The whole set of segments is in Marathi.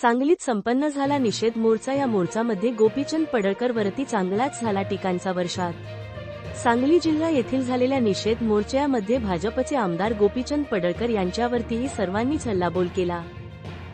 सांगलीत संपन्न झाला निषेध मोर्चा. या मोर्चामध्ये गोपीचंद पडळकर वरती चांगलाच झाला टीकांचा वर्षात सांगली जिल्हा येथील झालेल्या निषेध मोर्चामध्ये भाजपचे आमदार गोपीचंद पडळकर यांच्यावरतीही सर्वांनी हल्लाबोल केला.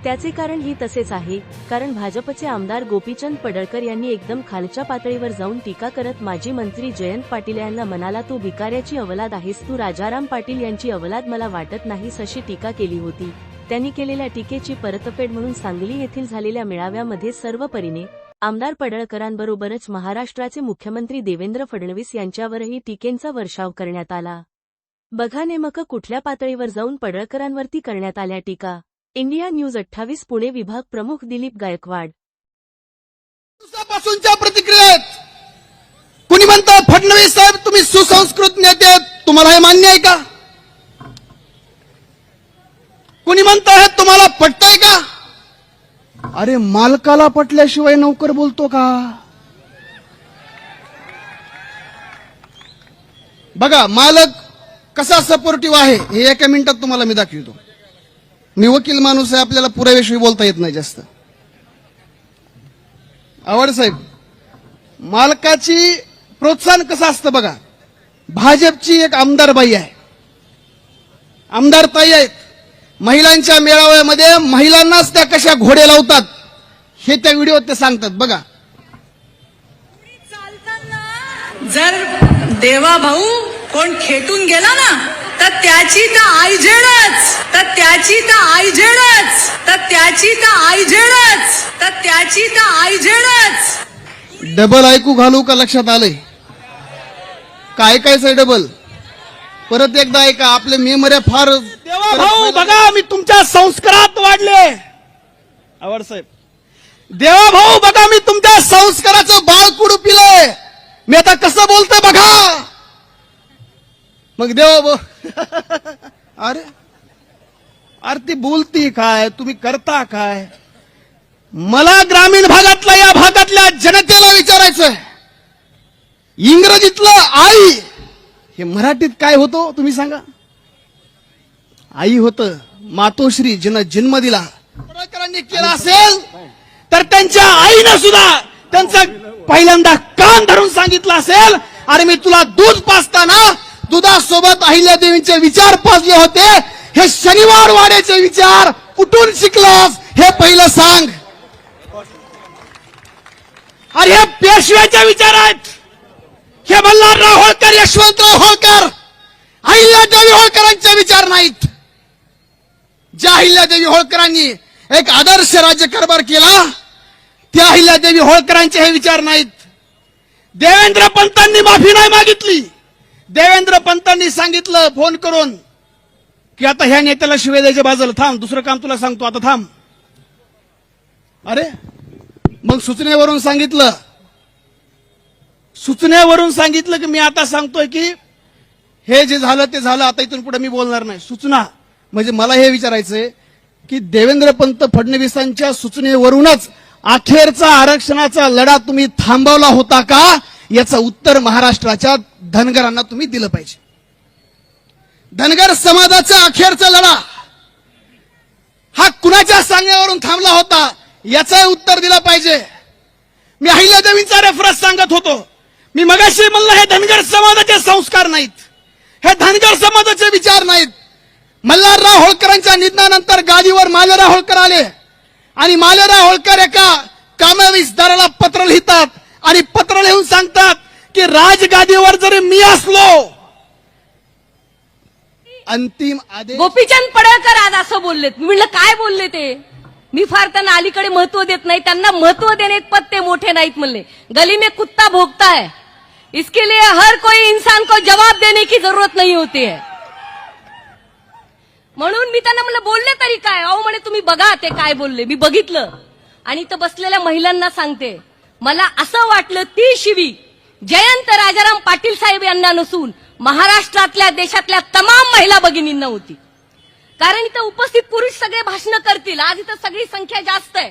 त्याचे कारण ही तसेच आहे कारण भाजपचे आमदार गोपीचंद पडळकर यांनी एकदम खालच्या पातळीवर जाऊन टीका करत माजी मंत्री जयंत पाटील यांना म्हणाला तू भिकाऱ्याची अवलाद आहेस तू राजाराम पाटील यांची अवलाद मला वाटत नाहीस अशी टीका केली होती. त्यांनी केलेल्या टीकेची परतफेड म्हणून सांगली येथील झालेल्या मेळाव्यामध्ये सर्व परीने आमदार पडळकरांबरोबरच महाराष्ट्राचे मुख्यमंत्री देवेंद्र फडणवीस यांच्यावरही टीकेंचा वर्षाव करण्यात आला. बघा नेमकं कुठल्या पातळीवर जाऊन पडळकरांवरती करण्यात आल्या टीका. इंडिया न्यूज अठ्ठावीस पुणे विभाग प्रमुख दिलीप गायकवाड. दिवसापासूनच्या प्रतिक्रियेत कुणी म्हणतात फडणवीस साहेब तुम्ही सुसंस्कृत नेते तुम्हाला हे मान्य आहे का? म्हणतं हे तुम्हाला पटतंय का? अरे मालकाला पटल्याशिवाय नोकर बोलतो का? बघा मालक कसा सपोर्टिव्ह आहे हे एका मिनिटात तुम्हाला मी दाखवतो. मी वकील माणूस आहे आपल्याला पुराव्याशिवाय बोलता येत नाही जास्त. आवड साहेब मालकाची प्रोत्साहन कसं असतं बघा? भाजपची एक आमदार बाई आहे. आमदार ताई आहेत. महिलांच्या मेळाव्यामध्ये महिलांनाच त्या कशा घोडे लावतात हे त्या व्हिडिओत ते सांगतात. बघा. जर देवा भाऊ कोण खेटून गेला ना तर त्याची तर आईझेडच तर त्याची तर आईझेडच तर त्याची तर आईझेडच तर त्याची तर आईझेडच डबल ऐकू घालू का लक्षात आलंय? काय काय आहे डबल? परत एकदा ऐका आपले मेमऱ्या फार देवा भाऊ बघा मी तुमच्या संस्कारात वाढले. आवड साहेब. देवा भाऊ बघा मी तुमच्या संस्काराचं बाळ कुडू पिलंय? मी आता कसं बोलतोय बघा. मग देवा भाऊ अरे अरे ती बोलती काय? तुम्ही करता काय? मला ग्रामीण भागातल्या या भागातल्या जनतेला विचारायचंय. इंग्रजीतलं आई हे मराठीत काय होतो तुम्ही सांगा? आई होत मातोश्री जिनं जन्म दिला. पडळकरांनी केला असेल तर त्यांच्या आईनं सुद्धा त्यांचा पहिल्यांदा कान धरून सांगितलं असेल अरे मी तुला दूध पाजताना दुधासोबत अहिल्यादेवींचे विचार पाजले होते. हे शनिवार वाड्याचे विचार कुठून शिकलास हे पहिलं सांग. अरे हे पेशव्याचे विचार आहेत. हे मल्हारराव होळकर यशवंतराव होळकर अहिल्यादेवी होळकरांचे विचार नाहीत. ज्या अहिल्यादेवी होळकरांनी एक आदर्श राज्य कारभार केला त्या अहिल्यादेवी होळकरांचे हे विचार नाहीत. देवेंद्र पंतांनी माफी नाही मागितली. देवेंद्र पंतांनी सांगितलं फोन करून की आता ह्या नेत्याला शिवाय द्यायच्या बाजूला थांब दुसरं काम तुला सांगतो आता थांब. अरे मग सूचनेवरून सांगितलं सूचनेवरून सांगितलं की मी आता सांगतोय की हे जे झालं ते झालं आता इथून पुढे मी बोलणार नाही. सूचना म्हणजे मला हे विचारायचंय की देवेंद्र पंत फडणवीसांच्या सूचनेवरूनच अखेरचा आरक्षणाचा लढा तुम्ही थांबवला होता का? याचं उत्तर महाराष्ट्राच्या धनगरांना तुम्ही दिलं पाहिजे. धनगर समाजाचा अखेरचा लढा हा कुणाच्या सांगण्यावरून थांबला होता? याचं उत्तर दिलं पाहिजे. मी अहिल्यादेवींचा रेफरन्स सांगत होतो. मी मगाशी म्हणलं हे धनगर समाजाचे संस्कार नाहीत. हे धनगर समाजाचे विचार नाहीत. मल्हारराव होळकरांच्या निधनानंतर गादीवर मालेराव होळकर आले. आणि मालेराव होळकर एका कामविस्ताराला पत्र लिहितात आणि पत्र लिहून सांगतात की राजगादीवर जरी मी असलो अंतिम आदेश गोपीचंद पडळकर आज असं बोललेत. म्हणलं काय बोलले ते? मी फार त्यांना अलीकडे महत्त्व देत नाही. त्यांना महत्त्व देणे पत्ते मोठे नाहीत म्हणले. गली में कुत्ता भोगता है इसके लिए हर कोई इंसान को जवाब देने की जरूरत नहीं होती है। म्हणून मी त्यांना म्हणलं बोलले तरी काय? अहो म्हणे तुम्ही बघा ते काय बोलले. मी बघितलं. आणि तर बसलेल्या महिलांना सांगते मला असं वाटलं ती शिवी जयंत राजाराम पाटील साहेब यांना नसून महाराष्ट्रातल्या देशातल्या तमाम महिला भगिनींना होती. कारण इथं उपस्थित पुरुष सगळे भाषण करतील. आज इथं सगळी संख्या जास्त आहे.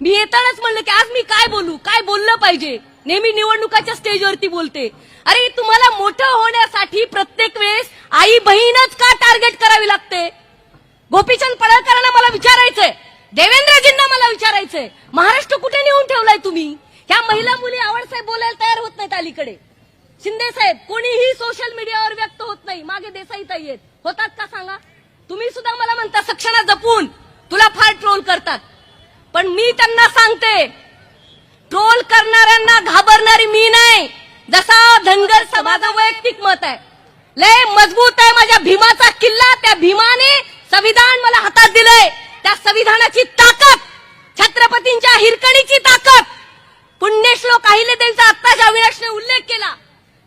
मी येतानाच म्हणलं की आज मी काय बोलू? काय बोललं पाहिजे? नेहमी निवडणुकाच्या स्टेजवरती बोलते. अरे तुम्हाला मोठं होण्यासाठी प्रत्येक वेळेस आई बहीणच का टार्गेट करावी लागते? गोपीचंद पडळकरांना मला विचारायचंय. देवेंद्रजींना मला विचारायचंय. महाराष्ट्र कुठे नेऊन ठेवलाय तुम्ही? ह्या महिला मुली आवडसाहेब बोलायला तयार होत नाहीत अलीकडे. शिंदे साहेब कोणीही सोशल मीडियावर व्यक्त होत नाही. मागे देसाई ताई आहेत. होतात का सांगा? तुम्ही सुद्धा मला म्हणता सक्षणा जपून तुला फार ट्रोल करतात. पण मी त्यांना सांगते ट्रोल करणाऱ्यांना घाबरणारी मी नाही. जसा धनगर समाजा वैयक्तिक मत आहे. लय मजबूत आहे माझ्या भीमाचा किल्ला. त्या भीमाने संविधान मला हातात दिलंय. त्या संविधानाची ताकद छत्रपतींच्या हिरकणीची ताकद. पुण्यश्लोक अहिल्यादेवीचा आत्ताच्या अविनाशने उल्लेख केला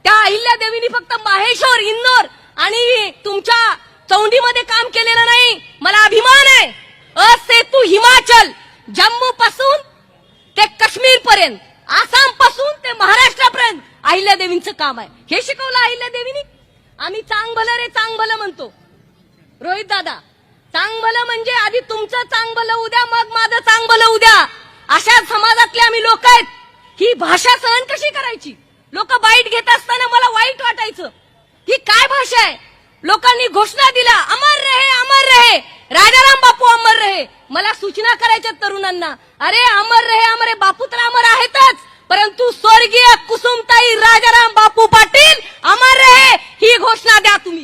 त्या अहिल्यादेवीनी फक्त माहेश्वर इंदोर आणि तुमच्या चौंडीमध्ये काम केलेलं नाही. मला अभिमान आहे. असेतू हिमाचल. जम्मू पासून ते काश्मीर पर्यंत आसामपासून ते महाराष्ट्रापर्यंत अहिल्यादेवींचं काम आहे. हे शिकवलं अहिल्यादेवीनी? आम्ही चांग भलं रे चांग भलं म्हणतो. रोहित दादा चांग भलं म्हणजे आधी तुमचं चांग भलं उद्या मग माझं चांग भलं उद्या. अशा समाजातले आम्ही लोक आहेत. ही भाषा सहन कशी करायची? लोक बाईट घेत असताना मला वाईट वाटायचं. ही काय भाषा आहे? लोकांनी घोषणा दिला अमर रहे अमर रहे राजाराम बापू अमर रहे मला सूचना करायच्या तरुणांना अरे अमर रे अमरे बापू तर अमर आहेतच परंतु स्वर्गीय कुसुमताई राजाराम बापू पाटील अमर रहे ही घोषणा द्या तुम्ही.